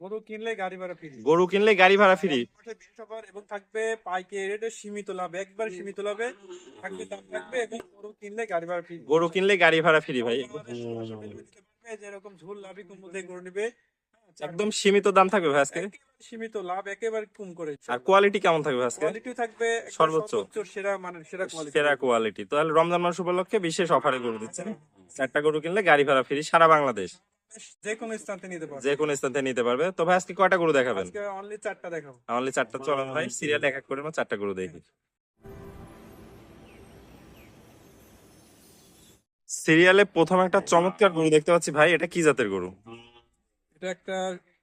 গরু কিনলে গাড়ি ভাড়া ফ্রি। এবং থাকবে পাইকারি রেটে সীমিত লাভ একবার সীমিত লাভে থাকবে দাম থাকবে এবং গরু কিনলে গাড়ি ভাড়া ফ্রি গরু কিনলে গাড়ি ভাড়া ফ্রি ভাই। যেরকম ঝুল লাভই কম দিয়ে গরু নিবে একদম সীমিত দাম থাকবে ভাই আজকে? সীমিত লাভ একেবারে কম করে আর কোয়ালিটি কেমন থাকবে আজকে? কোয়ালিটি থাকবে সর্বোচ্চ। সেরা মানে সেরা কোয়ালিটি সেরা কোয়ালিটি তাহলে রমজান মাস উপলক্ষে বিশেষ অফারে গরু দিচ্ছেন। চারটা গরু কিনলে গাড়ি ভাড়া ফ্রি সারা বাংলাদেশ। যে কোনো স্থান থেকে নিতে পারবে। যে কোনো স্থান থেকে নিতে পারবে। তো আজকে কয়টা গরু দেখাবেন? আজকে অনলি চারটা দেখাবো। অনলি চারটা চলেন ভাই সিরিয়াল এক এক করে আমরা চারটা গরু দেখি। সিরিয়ালে প্রথম একটা চমৎকার গরু দেখতে পাচ্ছি ভাই এটা কি জাতের গরু? এটা একটা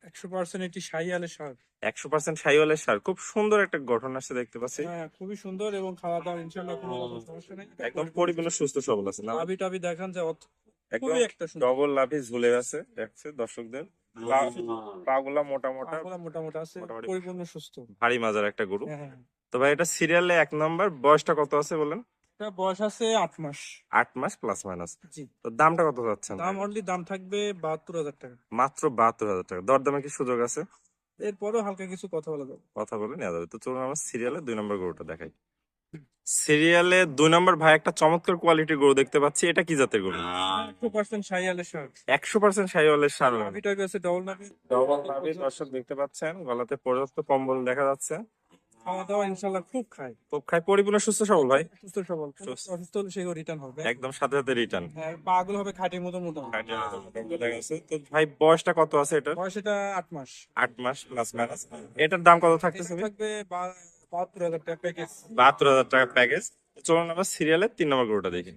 একশো পার্সেন্ট একটি শাহিয়ালের সার। একশো পার্সেন্ট সাইওয়ালের সার খুব সুন্দর একটা গঠন আসছে দেখতে পাচ্ছি। হ্যাঁ খুবই সুন্দর এবং খাওয়া দাওয়া ইনশাল্লাহ কোনো সমস্যা নেই। একদম সুস্থ সবল আছে না? লাভি টাভি দেখান যে একদম ডবল লাভি ঝুলে আছে দেখছে দর্শকদের? পাগুলা মোটা মোটা। পাগুলা মোটামুটি আছে পরিপূর্ণ সুস্থ। ভারী মাজার একটা গরু। হ্যাঁ হ্যাঁ। তো ভাই এটা সিরিয়ালে এক নম্বর বয়সটা কত আছে বলেন? এটা বয়স আছে আট মাস। আট মাস প্লাস মাইনাস জি। তো দামটা কত যাচ্ছেন দাম অনলি দাম থাকবে বাহাত্তর হাজার টাকা। মাত্র বাহাত্তর হাজার টাকা। দরদামে কি সুযোগ আছে? এরপরেও হালকা কিছু কথা বলা যাবে। কথা বলে নেওয়া যাবে। তো চলুন আমরা সিরিয়ালে দুই নম্বর গরুটা দেখাই। সিরিয়ালে দুই নম্বর ভাই একটা চমৎকার কোয়ালিটির গরু দেখতে পাচ্ছি। এটা কি জাতের গরু? একশো পার্সেন্ট শাহিয়ালের সার একশো পার্সেন্ট সাইওয়ালের সার নাভি টাইপ ডবল নাভি ডবল নাভি দর্শক দেখতে পাচ্ছেন গলাতে পর্যাপ্ত কম্বল দেখা যাচ্ছে। খাওয়া দাওয়া ইনশাল্লাহ খুব খায়। খুব খাই পরিপূর্ণ সুস্থ সবল ভাই? সুস্থ সবল। সুস্থ। অসুস্থ হলে সেগুলো রিটার্ন হবে। একদম সাথে সাথে রিটার্ন হ্যাঁ পা গুলো হবে। খাটির মতো মোটা তো ভাই বয়সটা কত আছে এটা বয়স এটা আট মাস। আট মাস প্লাস মাইনাস এটার দাম কত থাকতেছে থাকবে বাহাত্তর হাজার টাকা প্যাকেজ বাহাত্তর হাজার টাকা চলুন আমরা সিরিয়ালের তিন নম্বর গরুটা দেখি।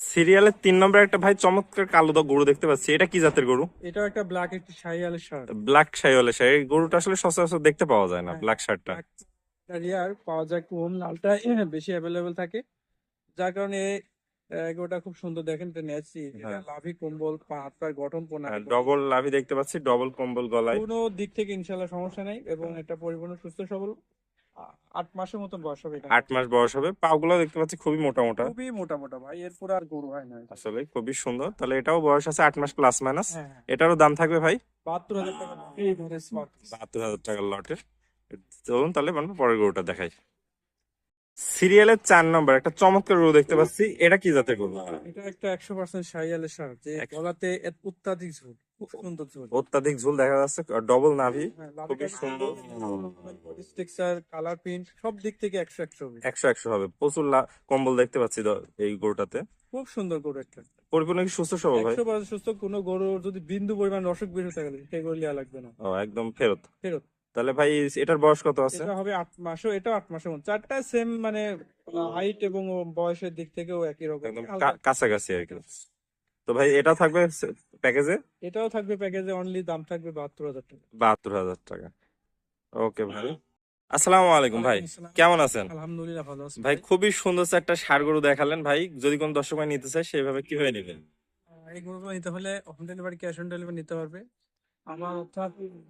সিরিয়ালের তিন নম্বর একটা ভাই চমৎকার কালো দাগ গরু দেখতে পাচ্ছি। এটা কি জাতের গরু? এটাও একটা ব্ল্যাক একটি শাহিয়ালের সার ব্ল্যাক সাইওয়ালের শাড়ি এই গরুটা আসলে সচরাচর দেখতে পাওয়া যায় না হ্যাঁ। ব্ল্যাক শার্টটা রিয়ার পাওয়া যায় কম লালটা বেশি অ্যাভেলেবেল থাকে। যার কারণে এগুলোটা খুব সুন্দর দেখেন এটা হ্যাঁ। লাভি কম্বল পা হাত গঠন পোনা ডবল লাভি দেখতে পাচ্ছি ডবল কম্বল গলায়। কোনো দিক থেকে ইনশাল্লাহ সমস্যা নেই এবং এটা পরিপূর্ণ সুস্থ সবল। আট মাসের মতন বয়স হবে আট মাস বয়স হবে। পাগুলো দেখতে পাচ্ছি খুবই মোটা মোটা। খুবই মোটা মোটা ভাই এরপর আর গরু হয় না আসলে খুবই সুন্দর। তাহলে এটাও বয়স আছে আট মাস প্লাস মাইনাস হ্যাঁ হ্যাঁ। এটারও দাম থাকবে ভাই? বাহাত্তর হাজার টাকা বাহাত্তর হাজার টাকার লটের। চলুন তাহলে মানে পরের গরুটা দেখাই। সিরিয়ালের চার নম্বর একটা চমৎকার গরু দেখতে পাচ্ছি। এটা কি জাতের গরু? এটা একটা একশো পার্সেন্ট শাহিয়ালের সার যে। গলাতে অত্যাধিক ঝোল খুব সুন্দর ঝোল। অত্যাধিক ঝুল দেখা যাচ্ছে ডবল নাভি হ্যাঁ, খুবই সুন্দর। টেক্সচার কালার প্রিন্ট সব দিক থেকে একশো একশো হবে। একশো একশো হবে। প্রচুর কম্বল দেখতে পাচ্ছি এই গরুটাতে। খুব সুন্দর গরু একটা। পরিপূর্ণ কি সুস্থ সবল ভাই? সুস্থ কোনো গরু যদি বিন্দু পরিমাণ অসুখ হতে গেলে সেই গরু লাগবে না। ও একদম ফেরত। ফেরত। তাহলে ভাই এটার বয়স কত আছে? এটা হবে আট মাসও এটা আট মাসের মধ্যে। চারটা সেম মানে হাইট এবং বয়সের দিক থেকেও একই রকম। একদম কাছাকাছি আর কি। তো ভাই এটা থাকবে প্যাকেজে এটাও থাকবে প্যাকেজে অনলি দাম থাকবে বাহাত্তর হাজার টাকা। বাহাত্তর হাজার টাকা। ওকে ভাই। আসসালামু আলাইকুম ভাই। কেমন আছেন? আলহামদুলিল্লাহ ভালো আছি। ভাই খুবই সুন্দর একটা ষাড় গরু দেখালেন ভাই। যদি কোন দর্শক ভাই নিতে চায় সেভাবে কীভাবে নেবেন? এই গরুগুলো নিতে হলে home delivery cash on delivery নিতে পারবে আমার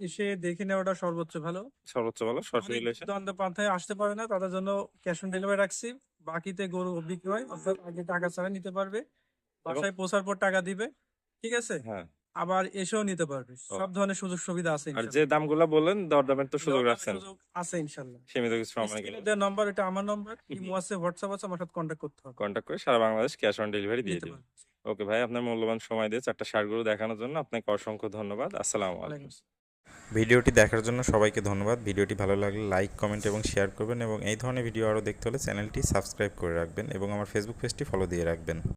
এসে দেখে নেওয়াটা সর্বোচ্চ ভালো। সর্বোচ্চ বলো সরাসরি এসে পান্থায় আসতে পারে না তাদের জন্য ক্যাশ অন ডেলিভারি রাখছি। বাকিতে গরু বিক্রি হয় অর্থাৎ আগে টাকা ছাড়া নিতে পারবে। বাসায় পৌঁছার পর টাকা দিবে ঠিক আছে? হ্যাঁ। আবার এসেও নিতে পারবে। সব ধরনের সুযোগ সুবিধা আছে আর। যে দামগুলো বললেন দরদামের তো সুযোগ রাখছেন। আছে ইনশাল্লাহ। সীমিত কিছু সময় দেওয়া নাম্বার এটা আমার নাম্বার ইমো আছে হোয়াটসঅ্যাপ আছে আমার সাথে কন্ট্যাক্ট করতে হবে। কন্ট্যাক্ট করে সারা বাংলাদেশ ক্যাশ অন ডেলিভারি দিয়ে পারবে। ওকে ভাই আপনার মূল্যবান সময় দিয়ে চারটা সারগুলো গরু দেখানোর জন্য আপনাকে অসংখ্য ধন্যবাদ। আসসালামু আলাইকুম। ভিডিওটি দেখার জন্য সবাইকে ধন্যবাদ। ভিডিওটি ভালো লাগলে লাইক কমেন্ট এবং শেয়ার করবেন এবং এই ধরনের ভিডিও আরও দেখতে হলে চ্যানেলটি সাবস্ক্রাইব করে রাখবেন এবং আমার ফেসবুক পেজটি ফলো দিয়ে রাখবেন।